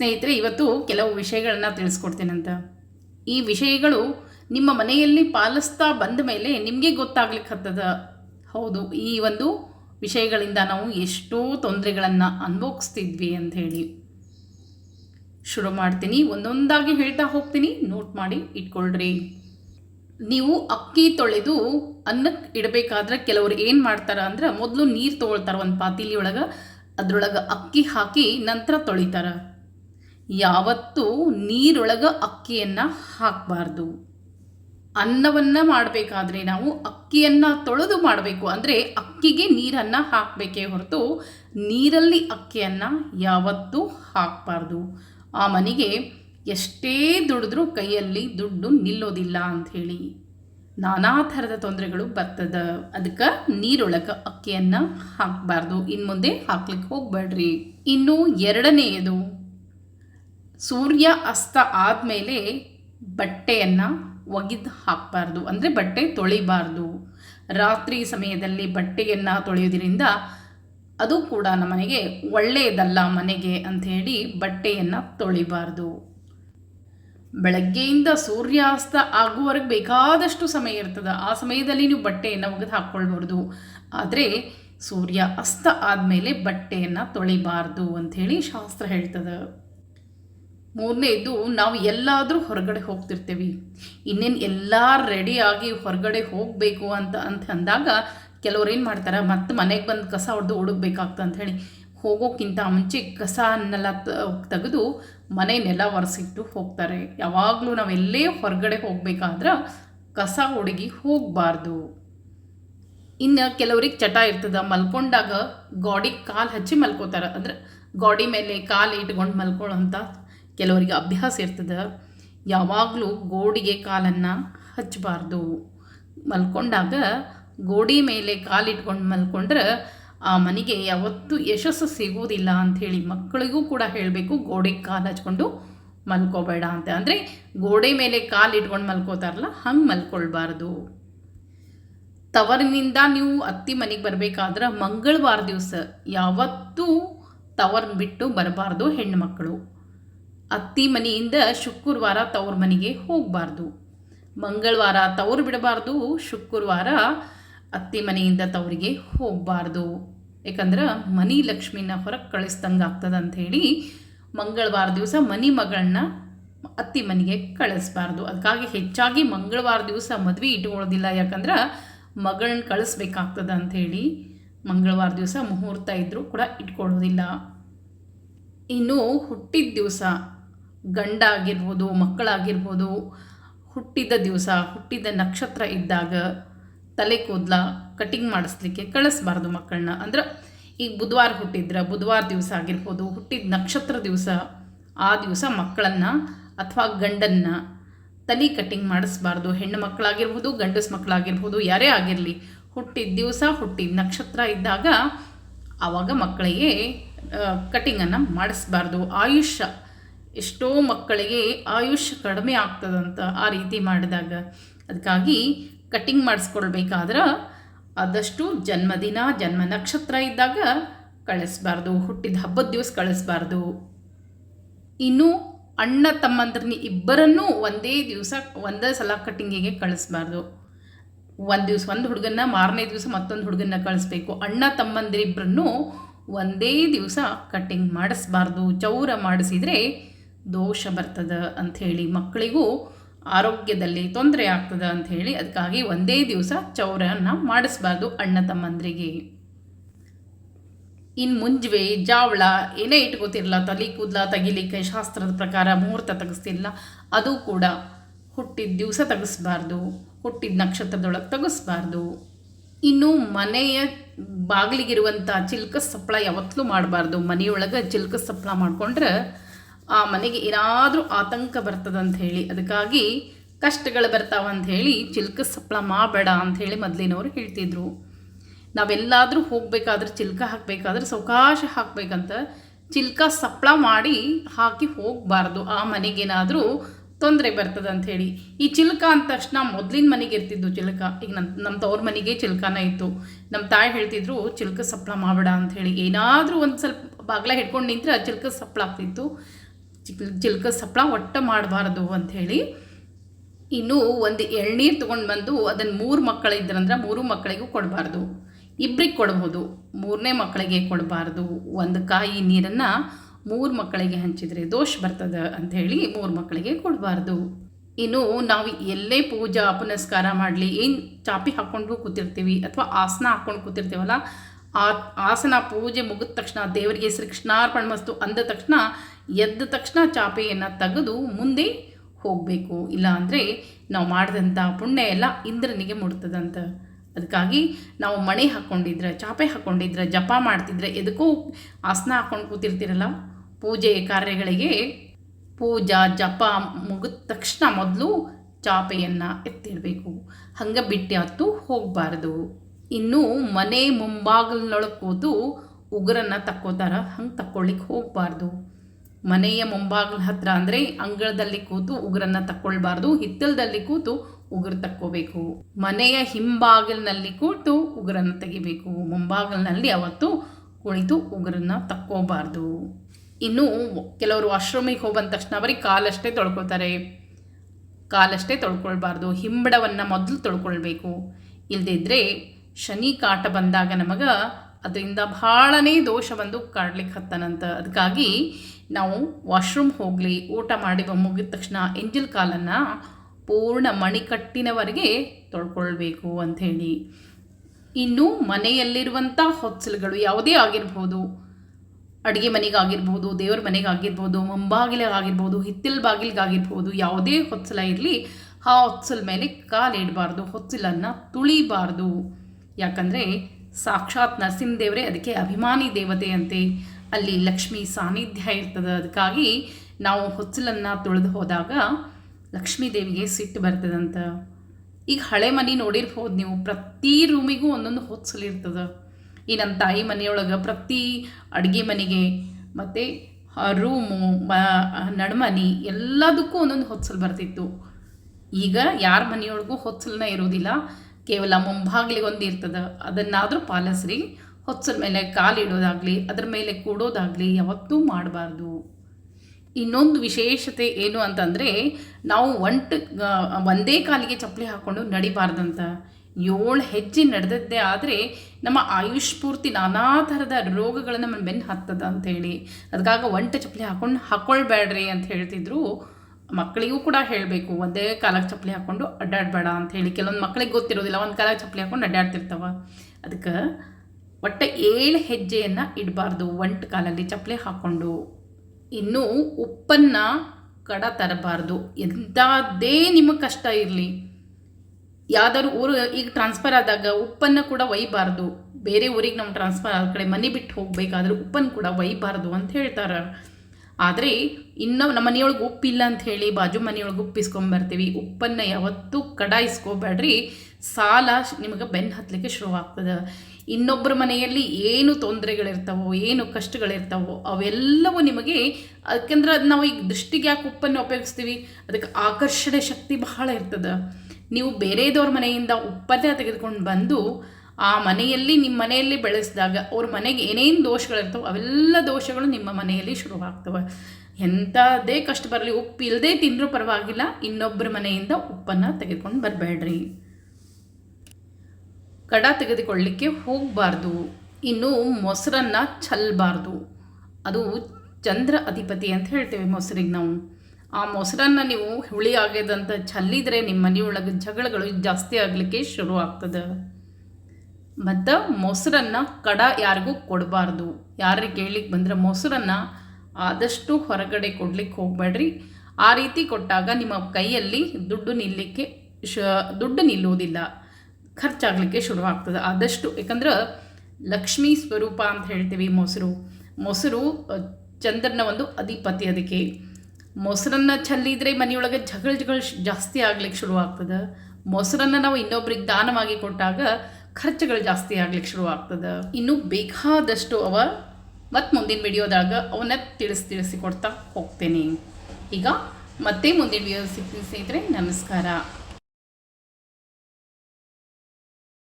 ಸ್ನೇಹಿತರೆ, ಇವತ್ತು ಕೆಲವು ವಿಷಯಗಳನ್ನು ತಿಳಿಸ್ಕೊಡ್ತೀನಂತ. ಈ ವಿಷಯಗಳು ನಿಮ್ಮ ಮನೆಯಲ್ಲಿ ಪಾಲಿಸ್ತಾ ಬಂದ ಮೇಲೆ ನಿಮಗೆ ಗೊತ್ತಾಗ್ಲಿಕ್ಕೆ ಹತ್ತದ ಹೌದು, ಈ ಒಂದು ವಿಷಯಗಳಿಂದ ನಾವು ಎಷ್ಟೋ ತೊಂದರೆಗಳನ್ನು ಅನುಭವಿಸ್ತಿದ್ವಿ ಅಂತ ಹೇಳಿ. ಶುರು ಮಾಡ್ತೀನಿ, ಒಂದೊಂದಾಗಿ ಹೇಳ್ತಾ ಹೋಗ್ತೀನಿ ನೋಟ್ ಮಾಡಿ ಇಟ್ಕೊಳ್ರಿ. ನೀವು ಅಕ್ಕಿ ತೊಳೆದು ಅನ್ನಕ್ಕೆ ಇಡಬೇಕಾದ್ರೆ ಕೆಲವರು ಏನು ಮಾಡ್ತಾರೆ ಅಂದ್ರೆ ಮೊದಲು ನೀರು ತೊಗೊಳ್ತಾರೆ ಒಂದು ಪಾತಿಲಿ ಒಳಗೆ ಅದ್ರೊಳಗೆ ಅಕ್ಕಿ ಹಾಕಿ ನಂತರ ತೊಳಿತಾರೆ. ಯಾವತ್ತೂ ನೀರೊಳಗೆ ಅಕ್ಕಿಯನ್ನು ಹಾಕಬಾರ್ದು. ಅನ್ನವನ್ನು ಮಾಡಬೇಕಾದ್ರೆ ನಾವು ಅಕ್ಕಿಯನ್ನು ತೊಳೆದು ಮಾಡಬೇಕು. ಅಂದರೆ ಅಕ್ಕಿಗೆ ನೀರನ್ನು ಹಾಕಬೇಕೇ ಹೊರತು ನೀರಲ್ಲಿ ಅಕ್ಕಿಯನ್ನು ಯಾವತ್ತೂ ಹಾಕಬಾರ್ದು. ಆ ಮನೆಗೆ ಎಷ್ಟೇ ದುಡಿದ್ರೂ ಕೈಯಲ್ಲಿ ದುಡ್ಡು ನಿಲ್ಲೋದಿಲ್ಲ ಅಂಥೇಳಿ ನಾನಾ ಥರದ ತೊಂದರೆಗಳು ಬರ್ತದ. ಅದಕ್ಕೆ ನೀರೊಳಗೆ ಅಕ್ಕಿಯನ್ನು ಹಾಕಬಾರ್ದು. ಇನ್ನು ಮುಂದೆ ಹಾಕ್ಲಿಕ್ಕೆ ಹೋಗಬೇಡ್ರಿ ಇನ್ನು ಎರಡನೆಯದು. ಸೂರ್ಯ ಅಸ್ತ ಆದಮೇಲೆ ಬಟ್ಟೆಯನ್ನು ಒಗೆದು ಹಾಕಬಾರ್ದು. ಅಂದರೆ ಬಟ್ಟೆ ತೊಳಿಬಾರ್ದು. ರಾತ್ರಿ ಸಮಯದಲ್ಲಿ ಬಟ್ಟೆಯನ್ನು ತೊಳೆಯೋದ್ರಿಂದ ಅದು ಕೂಡ ನಮ್ಮನೆಗೆ ಒಳ್ಳೆಯದಲ್ಲ ಮನೆಗೆ ಅಂಥೇಳಿ ಬಟ್ಟೆಯನ್ನು ತೊಳಿಬಾರ್ದು. ಬೆಳಗ್ಗೆಯಿಂದ ಸೂರ್ಯಾಸ್ತ ಆಗುವವರೆಗೆ ಬೇಕಾದಷ್ಟು ಸಮಯ ಇರ್ತದೆ. ಆ ಸಮಯದಲ್ಲಿ ನೀವು ಬಟ್ಟೆಯನ್ನು ಒಗೆದು ಹಾಕ್ಕೊಳ್ಬಾರ್ದು. ಆದರೆ ಸೂರ್ಯ ಅಸ್ತ ಆದಮೇಲೆ ಬಟ್ಟೆಯನ್ನು ತೊಳಿಬಾರ್ದು ಅಂಥೇಳಿ ಶಾಸ್ತ್ರ ಹೇಳ್ತದೆ. ಮೂರನೇದು ನಾವು ಎಲ್ಲಾದರೂ ಹೊರಗಡೆ ಹೋಗ್ತಿರ್ತೀವಿ. ಇನ್ನೇನು ಎಲ್ಲ ರೆಡಿಯಾಗಿ ಹೊರಗಡೆ ಹೋಗಬೇಕು ಅಂತ ಅಂತ ಅಂದಾಗ ಕೆಲವ್ರು ಏನು ಮಾಡ್ತಾರೆ, ಮತ್ತೆ ಮನೆಗೆ ಬಂದು ಕಸ ಹೊಡೆದು ಹುಡುಕ್ಬೇಕಾಗ್ತದೆ ಹೇಳಿ ಹೋಗೋಕ್ಕಿಂತ ಮುಂಚೆ ಕಸನ್ನೆಲ್ಲ ತೆಗೆದು ಮನೆ ನೆಲ ಒರೆಸಿಟ್ಟು ಹೋಗ್ತಾರೆ. ಯಾವಾಗಲೂ ನಾವು ಎಲ್ಲೇ ಹೊರಗಡೆ ಹೋಗಬೇಕಾದ್ರೆ ಕಸ ಹುಡುಗಿ ಹೋಗಬಾರ್ದು. ಇನ್ನು ಕೆಲವ್ರಿಗೆ ಚಟ ಇರ್ತದೆ, ಮಲ್ಕೊಂಡಾಗ ಗಾಡಿಗೆ ಕಾಲು ಹಚ್ಚಿ ಮಲ್ಕೋತಾರೆ. ಅಂದ್ರೆ ಗಾಡಿ ಮೇಲೆ ಕಾಲು ಇಟ್ಕೊಂಡು ಮಲ್ಕೊಳ್ಳೋಂಥ ಕೆಲವರಿಗೆ ಅಭ್ಯಾಸ ಇರ್ತದೆ. ಯಾವಾಗಲೂ ಗೋಡಿಗೆ ಕಾಲನ್ನು ಹಚ್ಚಬಾರ್ದು ಮಲ್ಕೊಂಡಾಗ ಗೋಡಿ ಮೇಲೆ ಕಾಲಿಟ್ಕೊಂಡು ಮಲ್ಕೊಂಡ್ರೆ ಆ ಮನೆಗೆ ಯಾವತ್ತೂ ಯಶಸ್ಸು ಸಿಗೋದಿಲ್ಲ ಅಂಥೇಳಿ ಮಕ್ಕಳಿಗೂ ಕೂಡ ಹೇಳಬೇಕು ಗೋಡೆಗೆ ಕಾಲು ಹಚ್ಕೊಂಡು ಮಲ್ಕೋಬೇಡ ಅಂತ. ಅಂದರೆ ಗೋಡೆ ಮೇಲೆ ಕಾಲು ಇಟ್ಕೊಂಡು ಮಲ್ಕೋತಾರಲ್ಲ, ಹಂಗೆ ಮಲ್ಕೊಳ್ಬಾರ್ದು. ತವರಿನಿಂದ ನೀವು ಅತ್ತಿ ಮನೆಗೆ ಬರಬೇಕಾದ್ರೆ ಮಂಗಳವಾರ ದಿವಸ ಯಾವತ್ತೂ ತವರ್ನ ಬಿಟ್ಟು ಬರಬಾರ್ದು ಹೆಣ್ಣುಮಕ್ಕಳು ಅತ್ತಿ ಮನೆಯಿಂದ ಶುಕ್ರವಾರ ತವ್ರ ಮನೆಗೆ ಹೋಗಬಾರ್ದು. ಮಂಗಳವಾರ ತವರು ಬಿಡಬಾರ್ದು, ಶುಕ್ರವಾರ ಅತ್ತಿ ಮನೆಯಿಂದ ತವರಿಗೆ ಹೋಗಬಾರ್ದು. ಯಾಕಂದ್ರೆ ಮನಿ ಲಕ್ಷ್ಮಿನ ಹೊರಗೆ ಕಳಿಸ್ದಂಗೆ ಆಗ್ತದೆ ಅಂಥೇಳಿ ಮಂಗಳವಾರ ದಿವಸ ಮನಿ ಮಗಳನ್ನ ಅತ್ತಿ ಮನೆಗೆ ಕಳಿಸ್ಬಾರ್ದು. ಅದಕ್ಕಾಗಿ ಹೆಚ್ಚಾಗಿ ಮಂಗಳವಾರ ದಿವಸ ಮದುವೆ ಇಟ್ಕೊಳ್ಳೋದಿಲ್ಲ ಯಾಕಂದ್ರೆ ಮಗಳನ್ನ ಕಳಿಸ್ಬೇಕಾಗ್ತದೆ ಅಂಥೇಳಿ ಮಂಗಳವಾರ ದಿವಸ ಮುಹೂರ್ತ ಇದ್ದರೂ ಕೂಡ ಇಟ್ಕೊಳ್ಳೋದಿಲ್ಲ ಇನ್ನು ಹುಟ್ಟಿದ ದಿವಸ ಗಂಡ ಆಗಿರ್ಬೋದು ಮಕ್ಕಳಾಗಿರ್ಬೋದು, ಹುಟ್ಟಿದ ದಿವಸ, ಹುಟ್ಟಿದ ನಕ್ಷತ್ರ ಇದ್ದಾಗ ತಲೆ ಕೂದಲ ಕಟಿಂಗ್ ಮಾಡಿಸ್ಲಿಕ್ಕೆ ಕಳಿಸ್ಬಾರ್ದು ಮಕ್ಕಳನ್ನ. ಅಂದ್ರೆ ಈಗ ಬುಧವಾರ ಹುಟ್ಟಿದ್ರೆ, ಬುಧವಾರ ದಿವಸ ಆಗಿರ್ಬೋದು, ಹುಟ್ಟಿದ ನಕ್ಷತ್ರ ದಿವಸ, ಆ ದಿವಸ ಮಕ್ಕಳನ್ನು ಅಥವಾ ಗಂಡನ್ನ ತಲೆ ಕಟಿಂಗ್ ಮಾಡಿಸ್ಬಾರ್ದು. ಹೆಣ್ಣು ಮಕ್ಕಳಾಗಿರ್ಬೋದು, ಗಂಡಸ ಮಕ್ಕಳಾಗಿರ್ಬೋದು, ಯಾರೇ ಆಗಿರಲಿ, ಹುಟ್ಟಿದ ದಿವಸ, ಹುಟ್ಟಿದ ನಕ್ಷತ್ರ ಇದ್ದಾಗ ಆವಾಗ ಮಕ್ಕಳಿಗೆ ಕಟಿಂಗನ್ನು ಮಾಡಿಸ್ಬಾರ್ದು. ಆಯುಷ್ಯ ಎಷ್ಟೋ ಮಕ್ಕಳಿಗೆ ಆಯುಷ್ ಕಡಿಮೆ ಆಗ್ತದಂತ ಆ ರೀತಿ ಮಾಡಿದಾಗ. ಅದಕ್ಕಾಗಿ ಕಟಿಂಗ್ ಮಾಡಿಸ್ಕೊಳ್ಬೇಕಾದ್ರೆ ಆದಷ್ಟು ಜನ್ಮದಿನ, ಜನ್ಮ ನಕ್ಷತ್ರ ಇದ್ದಾಗ ಕಳಿಸ್ಬಾರ್ದು, ಹುಟ್ಟಿದ ಹಬ್ಬದ ದಿವಸ ಕಳಿಸ್ಬಾರ್ದು. ಇನ್ನು ಅಣ್ಣ ತಮ್ಮಂದ್ರನ್ನ ಇಬ್ಬರನ್ನೂ ಒಂದೇ ದಿವಸ, ಒಂದೇ ಸಲ ಕಟ್ಟಿಂಗಿಗೆ ಕಳಿಸ್ಬಾರ್ದು. ಒಂದು ದಿವಸ ಒಂದು ಹುಡುಗನ್ನ, ಮಾರನೇ ದಿವಸ ಮತ್ತೊಂದು ಹುಡುಗನ್ನ ಕಳಿಸ್ಬೇಕು. ಅಣ್ಣ ತಮ್ಮಂದಿರಿಬ್ಬರನ್ನು ಒಂದೇ ದಿವಸ ಕಟ್ಟಿಂಗ್ ಮಾಡಿಸ್ಬಾರ್ದು. ಚೌರ ಮಾಡಿಸಿದರೆ ದೋಷ ಬರ್ತದೆ ಅಂಥೇಳಿ ಮಕ್ಕಳಿಗೂ ಆರೋಗ್ಯದಲ್ಲಿ ತೊಂದರೆ ಆಗ್ತದೆ ಅಂಥೇಳಿ ಅದಕ್ಕಾಗಿ ಒಂದೇ ದಿವಸ ಚೌರನ್ನು ಮಾಡಿಸ್ಬಾರ್ದು ಅಣ್ಣ ತಮ್ಮಂದ್ರಿಗೆ. ಇನ್ನು ಮುಂಜುವೆ ಜಾವಳ ಏನೇ ಇಟ್ಕೋತಿರಲ್ಲ ತಲೆ ಕೂದಲ, ತೆಗಿಲಿಕ್ಕೆ ಶಾಸ್ತ್ರದ ಪ್ರಕಾರ ಮುಹೂರ್ತ ತೆಗೆಸ್ತಿಲ್ಲ ಅದು ಕೂಡ ಹುಟ್ಟಿದ ದಿವಸ ತೆಗೆಸ್ಬಾರ್ದು, ಹುಟ್ಟಿದ ನಕ್ಷತ್ರದೊಳಗೆ ತೆಗೆಸ್ಬಾರ್ದು. ಇನ್ನು ಮನೆಯ ಬಾಗಿಲಿಗಿರುವಂಥ ಚಿಲ್ಕ ಸಪ್ಪಳ ಯಾವತ್ತೂ ಮಾಡಬಾರ್ದು. ಮನೆಯೊಳಗೆ ಚಿಲ್ಕ ಸಪ್ಪಳ ಮಾಡಿಕೊಂಡ್ರೆ ಆ ಮನೆಗೆ ಏನಾದರೂ ಆತಂಕ ಬರ್ತದಂತ ಹೇಳಿ ಅದಕ್ಕಾಗಿ ಕಷ್ಟಗಳು ಬರ್ತಾವಂತ ಹೇಳಿ ಚಿಲ್ಕ ಸಪ್ಪಳ ಮಾಡಬೇಡ ಅಂಥೇಳಿ ಮೊದಲಿನವರು ಹೇಳ್ತಿದ್ರು. ನಾವೆಲ್ಲಾದರೂ ಹೋಗಬೇಕಾದ್ರೆ ಚಿಲ್ಕ ಹಾಕಬೇಕಾದ್ರೆ ಸಾವಕಾಶ ಹಾಕಬೇಕಂತ ಚಿಲ್ಕ ಸಪ್ಪಳ ಮಾಡಿ ಹಾಕಿ ಹೋಗಬಾರ್ದು. ಆ ಮನೆಗೇನಾದರೂ ತೊಂದರೆ ಬರ್ತದೆ ಹೇಳಿ ಈ ಚಿಲ್ಕ ಅಂದ ತಕ್ಷಣ ಮೊದಲಿನ ಮನೆಗೆ ಇರ್ತಿದ್ದು ಚಿಲ್ಕ. ಈಗ ನಮ್ಮ ನಮ್ಮ ತವ್ರ ಮನೆಗೆ ಚಿಲ್ಕನ ಇತ್ತು. ನಮ್ಮ ತಾಯಿ ಹೇಳ್ತಿದ್ರು, ಚಿಲ್ಕ ಸಪ್ಪಳ ಮಾಡಬೇಡ ಅಂಥೇಳಿ. ಏನಾದರೂ ಒಂದು ಸ್ವಲ್ಪ ಬಾಗ್ಲ ಹಿಡ್ಕೊಂಡು ಆ ಚಿಲ್ಕ ಸಪ್ಪಳ ಆಗ್ತಿತ್ತು. ಚಿಲ್ಕ ಸಪ್ಪಳ ಒಟ್ಟು ಮಾಡಬಾರ್ದು ಅಂಥೇಳಿ ಇನ್ನು ಒಂದು ಎಳ್ನೀರು ತೊಗೊಂಡು ಬಂದು ಅದನ್ನು ಮೂರು ಮಕ್ಕಳಿದ್ರಂದ್ರೆ ಮೂರು ಮಕ್ಕಳಿಗೂ ಕೊಡಬಾರ್ದು. ಇಬ್ಬರಿಗೆ ಕೊಡ್ಬೋದು. ಮೂರನೇ ಮಕ್ಕಳಿಗೆ ಕೊಡಬಾರ್ದು. ಒಂದು ಕಾಯಿ ನೀರನ್ನು ಮೂರು ಮಕ್ಕಳಿಗೆ ಹಂಚಿದರೆ ದೋಷ ಬರ್ತದೆ ಅಂಥೇಳಿ ಮೂರು ಮಕ್ಕಳಿಗೆ ಕೊಡಬಾರ್ದು. ಇನ್ನು ನಾವು ಎಲ್ಲೇ ಪೂಜಾ ಪುನಸ್ಕಾರ ಮಾಡಲಿ, ಏನು ಚಾಪಿ ಹಾಕ್ಕೊಂಡು ಕೂತಿರ್ತೀವಿ ಅಥವಾ ಆಸನ ಹಾಕ್ಕೊಂಡು ಕೂತಿರ್ತೀವಲ್ಲ, ಆ ಆಸನ ಪೂಜೆ ಮುಗಿದ ತಕ್ಷಣ ದೇವರಿಗೆ ಶ್ರೀ ಕೃಷ್ಣಾರ್ಪಣ ಮಸ್ತು ಅಂದ ತಕ್ಷಣ ಎದ್ದ ತಕ್ಷಣ ಚಾಪೆಯನ್ನು ತೆಗೆದು ಮುಂದೆ ಹೋಗಬೇಕು. ಇಲ್ಲ ಅಂದರೆ ನಾವು ಮಾಡಿದಂಥ ಪುಣ್ಯ ಎಲ್ಲ ಇಂದ್ರನಿಗೆ ಮುಡ್ತದಂತ ಅದಕ್ಕಾಗಿ ನಾವು ಮಣೆ ಹಾಕ್ಕೊಂಡಿದ್ರೆ ಚಾಪೆ ಹಾಕ್ಕೊಂಡಿದ್ರೆ ಜಪ ಮಾಡ್ತಿದ್ರೆ, ಎದಕ್ಕೂ ಆಸನ ಹಾಕ್ಕೊಂಡು ಕೂತಿರ್ತೀರಲ್ಲ ಪೂಜೆ ಕಾರ್ಯಗಳಿಗೆ ಪೂಜಾ, ಜಪ ಮುಗಿದ ತಕ್ಷಣ ಮೊದಲು ಚಾಪೆಯನ್ನು ಎತ್ತಿಡಬೇಕು. ಹಂಗೆ ಬಿಟ್ಟು ಹತ್ತು ಹೋಗಬಾರ್ದು. ಇನ್ನು ಮನೆ ಮುಂಭಾಗಲಿನೊಳಗೆ ಕೂತು ಉಗುರನ್ನು ತಕ್ಕೋತಾರ, ಹಂಗೆ ತಕ್ಕೊಳ್ಳಿಕ್ಕೆ ಹೋಗಬಾರ್ದು. ಮನೆಯ ಮುಂಭಾಗಲ ಹತ್ರ ಅಂದರೆ ಅಂಗಳದಲ್ಲಿ ಕೂತು ಉಗುರನ್ನು ತಕ್ಕೊಳ್ಬಾರ್ದು, ಹಿತ್ತಲದಲ್ಲಿ ಕೂತು ಉಗುರು ತಕ್ಕೋಬೇಕು. ಮನೆಯ ಹಿಂಬಾಗಿಲಿನಲ್ಲಿ ಕೂತು ಉಗುರನ್ನು ತೆಗಿಬೇಕು. ಮುಂಭಾಗಿಲಿನಲ್ಲಿ ಅವತ್ತು ಕುಳಿತು ಉಗುರನ್ನು ತಕ್ಕೋಬಾರ್ದು. ಇನ್ನು ಕೆಲವರು ವಾಶ್ರೂಮಿಗೆ ಹೋಗಿ ಬಂದ ತಕ್ಷಣ ಬರೀ ಕಾಲಷ್ಟೇ ತೊಳ್ಕೊತಾರೆ ಕಾಲಷ್ಟೇ ತೊಳ್ಕೊಳ್ಬಾರ್ದು. ಹಿಂಬಡವನ್ನು ಮೊದಲು ತೊಳ್ಕೊಳ್ಬೇಕು. ಇಲ್ಲದಿದ್ದರೆ ಶನಿ ಕಾಟ ಬಂದಾಗ ನಮಗೆ ಅದರಿಂದ ಭಾಳನೇ ದೋಷ ಬಂದು ಕಾಡ್ಲಿಕ್ಕೆ ಹತ್ತನಂತ. ಅದಕ್ಕಾಗಿ ನಾವು ವಾಶ್ರೂಮ್ ಹೋಗಲಿ, ಊಟ ಮಾಡಿ ಮುಗಿದ ತಕ್ಷಣ ಎಂಜಿಲ್ ಕಾಲನ್ನು ಪೂರ್ಣ ಮಣಿಕಟ್ಟಿನವರೆಗೆ ತೊಳ್ಕೊಳ್ಬೇಕು ಅಂಥೇಳಿ. ಇನ್ನು ಮನೆಯಲ್ಲಿರುವಂಥ ಹೊಚ್ಚಲುಗಳು ಯಾವುದೇ ಆಗಿರ್ಬೋದು, ಅಡುಗೆ ಮನೆಗಾಗಿರ್ಬೋದು ದೇವ್ರ ಮನೆಗಾಗಿರ್ಬೋದು ಮುಂಬಾಗಿಲಾಗಿರ್ಬೋದು ಹಿತ್ತಿಲ್ ಬಾಗಿಲಿಗಾಗಿರ್ಬೋದು ಯಾವುದೇ ಹೊತ್ಸಲ ಇರಲಿ, ಆ ಹೊಚ್ಚಲ ಮೇಲೆ ಕಾಲಿಡಬಾರ್ದು ಹೊಚ್ಚಲನ್ನು ತುಳಿಬಾರ್ದು. ಯಾಕಂದರೆ ಸಾಕ್ಷಾತ್ ನರಸಿಂಹದೇವರೇ ಅದಕ್ಕೆ ಅಭಿಮಾನಿ ದೇವತೆ ಅಂತೆ. ಅಲ್ಲಿ ಲಕ್ಷ್ಮಿ ಸಾನ್ನಿಧ್ಯ ಇರ್ತದೆ ಅದಕ್ಕಾಗಿ ನಾವು ಹೊಚ್ಚಲನ್ನು ತೊಳೆದು ಹೋದಾಗ ಲಕ್ಷ್ಮೀ ದೇವಿಗೆ ಸಿಟ್ಟು ಬರ್ತದಂತ. ಈಗ ಹಳೆ ಮನೆ ನೋಡಿರ್ಬೋದು ನೀವು, ಪ್ರತಿ ರೂಮಿಗೂ ಒಂದೊಂದು ಹೊಚ್ಚಲು ಇರ್ತದೆ. ಈ ನಮ್ಮ ತಾಯಿ ಮನೆಯೊಳಗೆ ಪ್ರತಿ ಅಡುಗೆ ಮನೆಗೆ ಮತ್ತು ರೂಮು, ಮ ನಡುಮನಿ ಎಲ್ಲದಕ್ಕೂ ಒಂದೊಂದು ಹೊಚ್ಚಲು ಬರ್ತಿತ್ತು. ಈಗ ಯಾರ ಮನೆಯೊಳಗೂ ಹೊಚ್ಚಲನ್ನ ಇರೋದಿಲ್ಲ ಕೇವಲ ಮುಂಭಾಗಲಿಗೊಂದು ಇರ್ತದೆ ಅದನ್ನಾದರೂ ಪಾಲಿಸ್ರಿ. ಹೊಚ್ಚಲ ಮೇಲೆ ಕಾಲಿಡೋದಾಗಲಿ ಅದರ ಮೇಲೆ ಕೂಡೋದಾಗಲಿ ಯಾವತ್ತೂ ಮಾಡಬಾರ್ದು. ಇನ್ನೊಂದು ವಿಶೇಷತೆ ಏನು ಅಂತಂದರೆ, ನಾವು ಒಂಟು ಒಂದೇ ಕಾಲಿಗೆ ಚಪ್ಪಲಿ ಹಾಕ್ಕೊಂಡು ನಡಿಬಾರ್ದಂತ. ಏಳು ಹೆಜ್ಜೆ ನಡೆದದ್ದೇ ಆದರೆ, ನಮ್ಮ ಆಯುಷ್ ಪೂರ್ತಿ ನಾನಾ ಥರದ ರೋಗಗಳನ್ನು ನಮ್ಮ ಬೆನ್ನು ಹತ್ತದ ಅಂಥೇಳಿ ಅದಕ್ಕಾಗ ಒಂಟು ಚಪ್ಪಲಿ ಹಾಕ್ಕೊಂಡು ಹಾಕ್ಕೊಳ್ಬೇಡ್ರಿ ಅಂತ ಹೇಳ್ತಿದ್ರು. ಮಕ್ಕಳಿಗೂ ಕೂಡ ಹೇಳಬೇಕು, ಒಂದೇ ಕಾಲಕ್ಕೆ ಚಪ್ಪಲಿ ಹಾಕ್ಕೊಂಡು ಅಡ್ಡಾಡಬೇಡ ಅಂತ ಹೇಳಿ. ಕೆಲವೊಂದು ಮಕ್ಕಳಿಗೆ ಗೊತ್ತಿರೋದಿಲ್ಲ, ಒಂದು ಕಾಲಕ್ಕೆ ಚಪ್ಪಲಿ ಹಾಕ್ಕೊಂಡು ಅಡ್ಡಾಡ್ತಿರ್ತಾವ. ಅದಕ್ಕೆ ಒಟ್ಟು ಏಳು ಹೆಜ್ಜೆಯನ್ನು ಇಡಬಾರ್ದು. ಒಂಟು ಕಾಲಲ್ಲಿ ಚಪ್ಪಲಿ ಹಾಕ್ಕೊಂಡು ಇನ್ನು ಉಪ್ಪನ್ನು ಕಡ ತರಬಾರ್ದು. ಎಂಥದ್ದೇ ನಿಮಗೆ ಕಷ್ಟ ಇರಲಿ. ಯಾವ್ದಾದ್ರು ಊರು ಈಗ ಟ್ರಾನ್ಸ್ಫರ್ ಆದಾಗ ಉಪ್ಪನ್ನು ಕೂಡ ಒಯ್ಯಬಾರ್ದು ಬೇರೆ ಊರಿಗೆ ನಾವು ಟ್ರಾನ್ಸ್ಫರ್ ಆದ ಕಡೆ ಮನೆ ಬಿಟ್ಟು ಹೋಗಬೇಕಾದ್ರೆ ಉಪ್ಪನ್ನು ಕೂಡ ಒಯ್ಯಬಾರ್ದು ಅಂತ ಹೇಳ್ತಾರೆ. ಆದರೆ ಇನ್ನು ನಮ್ಮ ಮನೆಯೊಳಗೆ ಉಪ್ಪಿಲ್ಲ ಅಂತ ಹೇಳಿ ಬಾಜು ಮನೆಯೊಳಗೆ ಉಪ್ಪಿಸ್ಕೊಂಬರ್ತೀವಿ ಉಪ್ಪನ್ನು ಯಾವತ್ತೂ ಕಡಾಯಿಸ್ಕೋಬೇಡ್ರಿ. ಸಾಲ ನಿಮಗೆ ಬೆನ್ನು ಹತ್ತಲಿಕ್ಕೆ ಶುರುವಾಗ್ತದೆ. ಇನ್ನೊಬ್ಬರ ಮನೆಯಲ್ಲಿ ಏನು ತೊಂದರೆಗಳಿರ್ತಾವೋ, ಏನು ಕಷ್ಟಗಳಿರ್ತಾವೋ, ಅವೆಲ್ಲವೂ ನಿಮಗೆ ಯಾಕೆಂದ್ರೆ ನಾವು ಈಗ ದೃಷ್ಟಿಗೆ ಯಾಕೆ ಉಪ್ಪನ್ನು ಉಪಯೋಗಿಸ್ತೀವಿ? ಅದಕ್ಕೆ ಆಕರ್ಷಣೆ ಶಕ್ತಿ ಬಹಳ ಇರ್ತದೆ. ನೀವು ಬೇರೆದವ್ರ ಮನೆಯಿಂದ ಉಪ್ಪನ್ನೇ ತೆಗೆದುಕೊಂಡು ಬಂದು ಆ ಮನೆಯಲ್ಲಿ ನಿಮ್ಮ ಮನೆಯಲ್ಲಿ ಬೆಳೆಸಿದಾಗ ಅವ್ರ ಮನೆಗೆ ಏನೇನು ದೋಷಗಳಿರ್ತವೆ ಅವೆಲ್ಲ ದೋಷಗಳು ನಿಮ್ಮ ಮನೆಯಲ್ಲಿ ಶುರುವಾಗ್ತವೆ. ಎಂಥದ್ದೇ ಕಷ್ಟ ಬರಲಿ, ಉಪ್ಪು ಇಲ್ಲದೆ ತಿಂದರೂ ಪರವಾಗಿಲ್ಲ ಇನ್ನೊಬ್ಬರ ಮನೆಯಿಂದ ಉಪ್ಪನ್ನು ತೆಗೆದುಕೊಂಡು ಬರಬೇಡ್ರಿ. ಕಡ ತೆಗೆದುಕೊಳ್ಳಿಕ್ಕೆ ಹೋಗಬಾರ್ದು, ಇನ್ನು ಮೊಸರನ್ನು ಚಲ್ಲಬಾರ್ದು ಅದು ಚಂದ್ರ ಅಧಿಪತಿ ಅಂತ ಹೇಳ್ತೇವೆ ಮೊಸರಿಗೆ ನಾವು. ಆ ಮೊಸರನ್ನು ನೀವು ಹುಳಿ ಆಗ್ಯದಂತ ಚಲ್ಲಿದರೆ ನಿಮ್ಮ ಮನೆಯೊಳಗೆ ಜಗಳಗಳು ಜಾಸ್ತಿ ಆಗಲಿಕ್ಕೆ ಶುರು ಆಗ್ತದೆ ಮತ್ತು ಮೊಸರನ್ನು ಕಡ ಯಾರಿಗೂ ಕೊಡಬಾರ್ದು. ಯಾರಿಗೆ ಕೇಳಲಿಕ್ಕೆ ಬಂದರೆ ಮೊಸರನ್ನು ಆದಷ್ಟು ಹೊರಗಡೆ ಕೊಡ್ಲಿಕ್ಕೆ ಹೋಗಬೇಡ್ರಿ ಆ ರೀತಿ ಕೊಟ್ಟಾಗ ನಿಮ್ಮ ಕೈಯಲ್ಲಿ ದುಡ್ಡು ನಿಲ್ಲಕ್ಕೆ ಶ, ದುಡ್ಡು ನಿಲ್ಲುವುದಿಲ್ಲ. ಖರ್ಚಾಗಲಿಕ್ಕೆ ಶುರುವಾಗ್ತದೆ. ಆದಷ್ಟು ಯಾಕಂದ್ರೆ ಲಕ್ಷ್ಮೀ ಸ್ವರೂಪ ಅಂತ ಹೇಳ್ತೀವಿ ಮೊಸರು. ಮೊಸರು ಚಂದ್ರನ ಒಂದು ಅಧಿಪತಿ ಅದಕ್ಕೆ. ಮೊಸರನ್ನು ಚೆಲ್ಲಿದ್ರೆ ಮನೆಯೊಳಗೆ ಜಗಳ ಜಗಳ ಜಾಸ್ತಿ ಆಗ್ಲಿಕ್ಕೆ ಶುರುವಾಗ್ತದೆ. ಮೊಸರನ್ನು ನಾವು ಇನ್ನೊಬ್ರಿಗೆ ದಾನವಾಗಿ ಕೊಟ್ಟಾಗ ಖರ್ಚುಗಳು ಜಾಸ್ತಿ ಆಗ್ಲಿಕ್ಕೆ ಶುರು ಆಗ್ತದೆ ಇನ್ನು ಬೇಕಾದಷ್ಟು ಅವ ಮತ್ತು ಮುಂದಿನ ವಿಡಿಯೋದಾಗ ಅವನ್ನ ತಿಳಿಸಿ ತಿಳಿಸಿ ಕೊಡ್ತಾ ಹೋಗ್ತೇನೆ. ಈಗ ಮತ್ತೆ ಮುಂದಿನ ವಿಡಿಯೋ ಸಿಗ್ತೀನಿ ಸ್ನೇಹಿತರೆ, ನಮಸ್ಕಾರ.